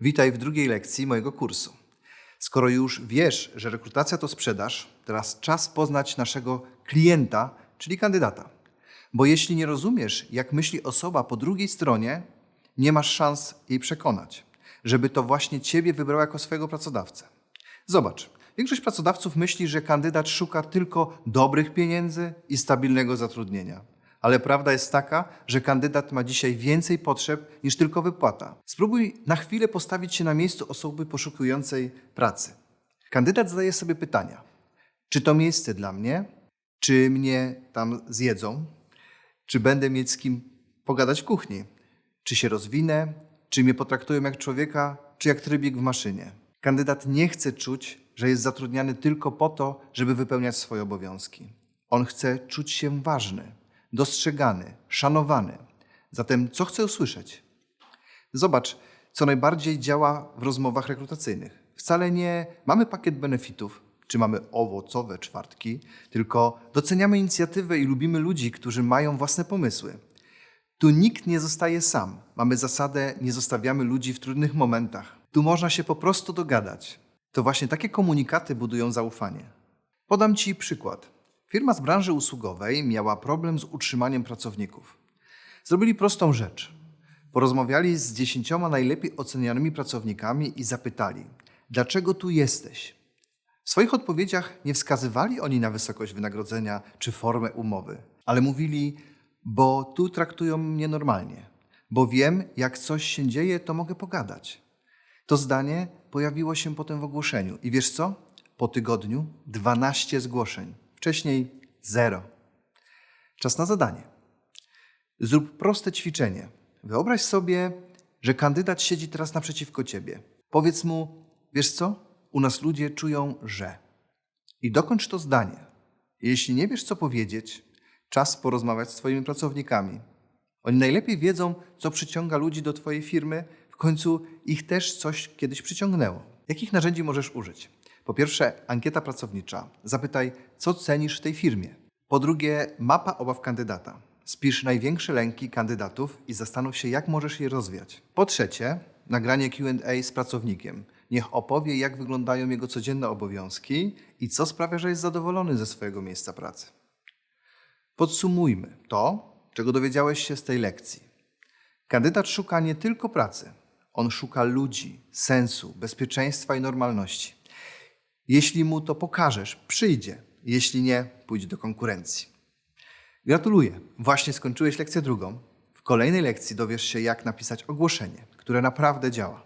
Witaj w drugiej lekcji mojego kursu. Skoro już wiesz, że rekrutacja to sprzedaż, teraz czas poznać naszego klienta, czyli kandydata. Bo jeśli nie rozumiesz, jak myśli osoba po drugiej stronie, nie masz szans jej przekonać, żeby to właśnie ciebie wybrał jako swojego pracodawcę. Zobacz, większość pracodawców myśli, że kandydat szuka tylko dobrych pieniędzy i stabilnego zatrudnienia. Ale prawda jest taka, że kandydat ma dzisiaj więcej potrzeb niż tylko wypłata. Spróbuj na chwilę postawić się na miejscu osoby poszukującej pracy. Kandydat zadaje sobie pytania: czy to miejsce dla mnie? Czy mnie tam zjedzą? Czy będę mieć z kim pogadać w kuchni? Czy się rozwinę? Czy mnie potraktują jak człowieka, czy jak trybik w maszynie? Kandydat nie chce czuć, że jest zatrudniany tylko po to, żeby wypełniać swoje obowiązki. On chce czuć się ważny, dostrzegany, szanowany. Zatem co chce usłyszeć? Zobacz, co najbardziej działa w rozmowach rekrutacyjnych. Wcale nie mamy pakiet benefitów, czy mamy owocowe czwartki, tylko doceniamy inicjatywę i lubimy ludzi, którzy mają własne pomysły. Tu nikt nie zostaje sam. Mamy zasadę nie zostawiamy ludzi w trudnych momentach. Tu można się po prostu dogadać. To właśnie takie komunikaty budują zaufanie. Podam Ci przykład. Firma z branży usługowej miała problem z utrzymaniem pracowników. Zrobili prostą rzecz. Porozmawiali z dziesięcioma najlepiej ocenianymi pracownikami i zapytali, dlaczego tu jesteś? W swoich odpowiedziach nie wskazywali oni na wysokość wynagrodzenia czy formę umowy, ale mówili, bo tu traktują mnie normalnie, bo wiem, jak coś się dzieje, to mogę pogadać. To zdanie pojawiło się potem w ogłoszeniu. I wiesz co? Po tygodniu 12 zgłoszeń. Wcześniej zero. Czas na zadanie. Zrób proste ćwiczenie. Wyobraź sobie, że kandydat siedzi teraz naprzeciwko ciebie. Powiedz mu, wiesz co? U nas ludzie czują, że. I dokończ to zdanie. Jeśli nie wiesz, co powiedzieć, czas porozmawiać z Twoimi pracownikami. Oni najlepiej wiedzą, co przyciąga ludzi do Twojej firmy. W końcu ich też coś kiedyś przyciągnęło. Jakich narzędzi możesz użyć? Po pierwsze, ankieta pracownicza. Zapytaj, co cenisz w tej firmie. Po drugie, mapa obaw kandydata. Spisz największe lęki kandydatów i zastanów się, jak możesz je rozwiać. Po trzecie, nagranie QA z pracownikiem. Niech opowie, jak wyglądają jego codzienne obowiązki i co sprawia, że jest zadowolony ze swojego miejsca pracy. Podsumujmy to, czego dowiedziałeś się z tej lekcji. Kandydat szuka nie tylko pracy, on szuka ludzi, sensu, bezpieczeństwa i normalności. Jeśli mu to pokażesz, przyjdzie, jeśli nie, pójdzie do konkurencji. Gratuluję, właśnie skończyłeś lekcję drugą. W kolejnej lekcji dowiesz się, jak napisać ogłoszenie, które naprawdę działa.